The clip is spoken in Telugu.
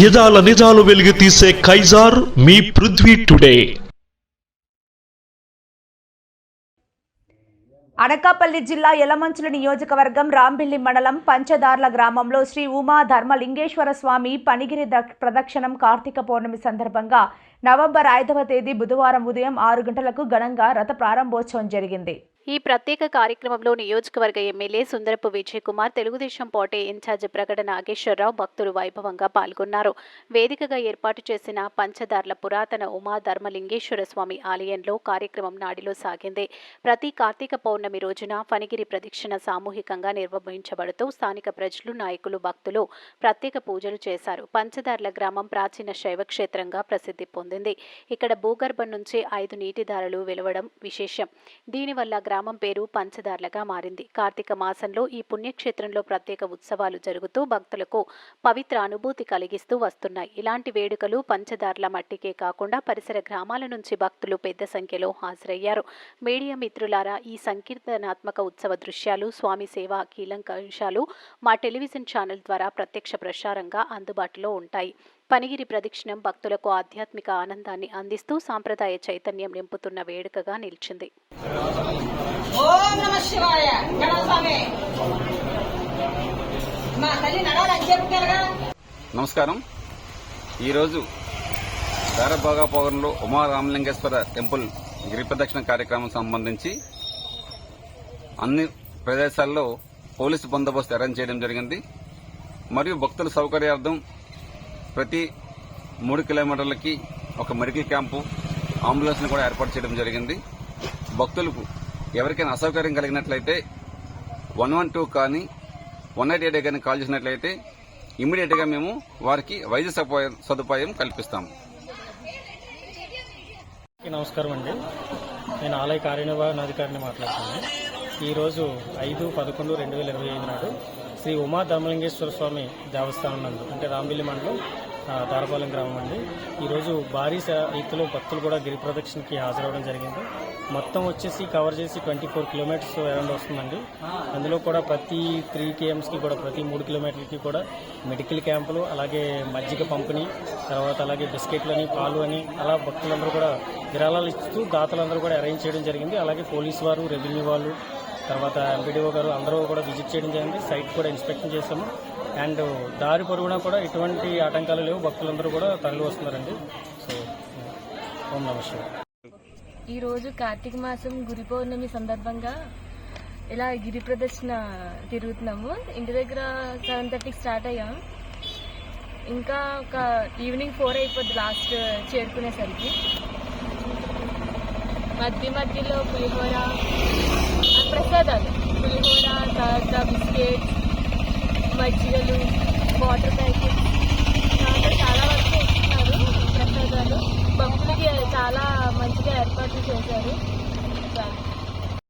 యదాల నిజాలు వెలుగు తీసే కైజార్ మీ పృథ్వీ టుడే. అనకాపల్లి జిల్లా యలమంచుల నియోజకవర్గం రాంబిల్లి మండలం పంచదార్ల గ్రామంలో శ్రీ ఉమా ధర్మలింగేశ్వర స్వామి పనిగిరి ప్రదక్షిణం కార్తీక పౌర్ణమి సందర్భంగా నవంబర్ ఐదవ తేదీ బుధవారం ఉదయం ఆరు గంటలకు ఘనంగా రథ ప్రారంభోత్సవం జరిగింది. ఈ ప్రత్యేక కార్యక్రమంలో నియోజకవర్గ MLA Sundarapu Vijay Kumar Telugu Desam party incharge ప్రకట Nageswararao భక్తులు వైభవంగా పాల్గొన్నారు. వేదికగా ఏర్పాటు చేసిన పంచదార్ల పురాతన ఉమా ధర్మలింగేశ్వర స్వామి ఆలయంలో కార్యక్రమం నాడిలో సాగింది. ప్రతి కార్తీక పౌర్ణమి రోజున ఫణిగిరి ప్రదక్షిణ సామూహికంగా నిర్వహించబడుతూ స్థానిక ప్రజలు నాయకులు భక్తులు ప్రత్యేక పూజలు చేశారు. పంచదార్ల గ్రామం ప్రాచీన శైవ క్షేత్రంగా ప్రసిద్ధి పొందింది. ఇక్కడ భూగర్భం నుంచి ఐదు నీటిధారలు వెలువడం విశేషం. దీనివల్ల గ్రామం పేరు పంచదార్లగా మారింది. కార్తీక మాసంలో ఈ పుణ్యక్షేత్రంలో ప్రత్యేక ఉత్సవాలు జరుగుతూ భక్తులకు పవిత్ర అనుభూతి కలిగిస్తూ వస్తున్నాయి. ఇలాంటి వేడుకలు పంచదార్ల మట్టికే కాకుండా పరిసర గ్రామాల నుంచి భక్తులు పెద్ద సంఖ్యలో హాజరయ్యారు. మీడియా మిత్రులారా ఈ సంకీర్తనాత్మక ఉత్సవ దృశ్యాలు స్వామి సేవ కీలంక అంశాలు మా టెలివిజన్ ఛానల్ ద్వారా ప్రత్యక్ష ప్రసారంగా అందుబాటులో ఉంటాయి. పనిగిరి ప్రదక్షిణం భక్తులకు ఆధ్యాత్మిక ఆనందాన్ని అందిస్తూ సాంప్రదాయ చైతన్యం నింపుతున్న వేడుకగా నిలిచింది. ఓం నమ శివాయ. గణస్వామి మా తల్లి నడాలి అని చెప్పుకెళ్ళగా నమస్కారం. ఈరోజు దారభోగాపురంలో ఉమా రామలింగేశ్వర టెంపుల్ గిరి ప్రదక్షిణ కార్యక్రమం సంబంధించి అన్ని ప్రదేశాల్లో పోలీసు బందోబస్తు అరేంజ్ చేయడం జరిగింది. మరియు భక్తుల సౌకర్యార్థం ప్రతి మూడు కిలోమీటర్లకి ఒక మెడికల్ క్యాంపు అంబులెన్స్ను కూడా ఏర్పాటు చేయడం జరిగింది. భక్తులకు ఎవరికైనా అసౌకర్యం కలిగినట్లయితే వన్ వన్ టూ కానీ వన్ ఎయిట్ ఎయిట్ కానీ కాల్ చేసినట్లయితే ఇమ్మీడియట్గా మేము వారికి వైద్య సదుపాయం సదుపాయం కల్పిస్తాము నమస్కారం అండి. నేను ఆలయ కార్యనిర్వహణాధికారిని మాట్లాడుతున్నాను. ఈరోజు ఐదు పదకొండు రెండు వేల ఇరవై ఐదు నాడు శ్రీ ఉమా ధర్మలింగేశ్వర స్వామి దేవస్థానం నందు అంటే రాంబిల్లి మండలం దారపాలెం గ్రామం అండి. ఈరోజు భారీ స- ఎత్తులో భక్తులు కూడా గిరి ప్రదక్షిణకి హాజరవడం జరిగింది. మొత్తం వచ్చేసి కవర్ చేసి ట్వంటీ ఫోర్ కిలోమీటర్స్ అరౌండ్ వస్తుందండి. అందులో కూడా ప్రతి త్రీ కేఎమ్స్కి కూడా ప్రతి మూడు కిలోమీటర్లకి కూడా మెడికల్ క్యాంపులు అలాగే మజ్జిగ పంపిణీ తర్వాత అలాగే బిస్కెట్లు అని పాలు అని అలా భక్తులందరూ కూడా విరాళాలు ఇస్తూ దాతలందరూ కూడా అరేంజ్ చేయడం జరిగింది. అలాగే పోలీసు వారు రెవెన్యూ వాళ్ళు తర్వాత ఎంపీడీఓ గారు అందరూ కూడా విజిట్ చేయడం జరిగింది. సైట్ కూడా ఇన్స్పెక్షన్ చేశాము. అండ్ దారి పొరుగున కూడా ఎటువంటి ఆటంకాలు లేవు. భక్తులందరూ కూడా తరలి వస్తున్నారండి. సో ఓం నమ ఈరోజు ఈ రోజు కార్తీక మాసం గురి పౌర్ణమి సందర్భంగా ఇలా గిరి ప్రదర్శన తిరుగుతున్నాము. ఇంటి దగ్గర సెవెన్ థర్టీకి స్టార్ట్ అయ్యాం. ఇంకా ఒక ఈవినింగ్ ఫోర్ అయిపోద్ది లాస్ట్ చేరుకునేసరికి. మధ్య మధ్యలో పులిహోర ప్రసాదాలు. పులిహోర తాత బిస్కెట్స్ మజ్జిగలు వాటర్ ప్యాకెట్స్. చాలా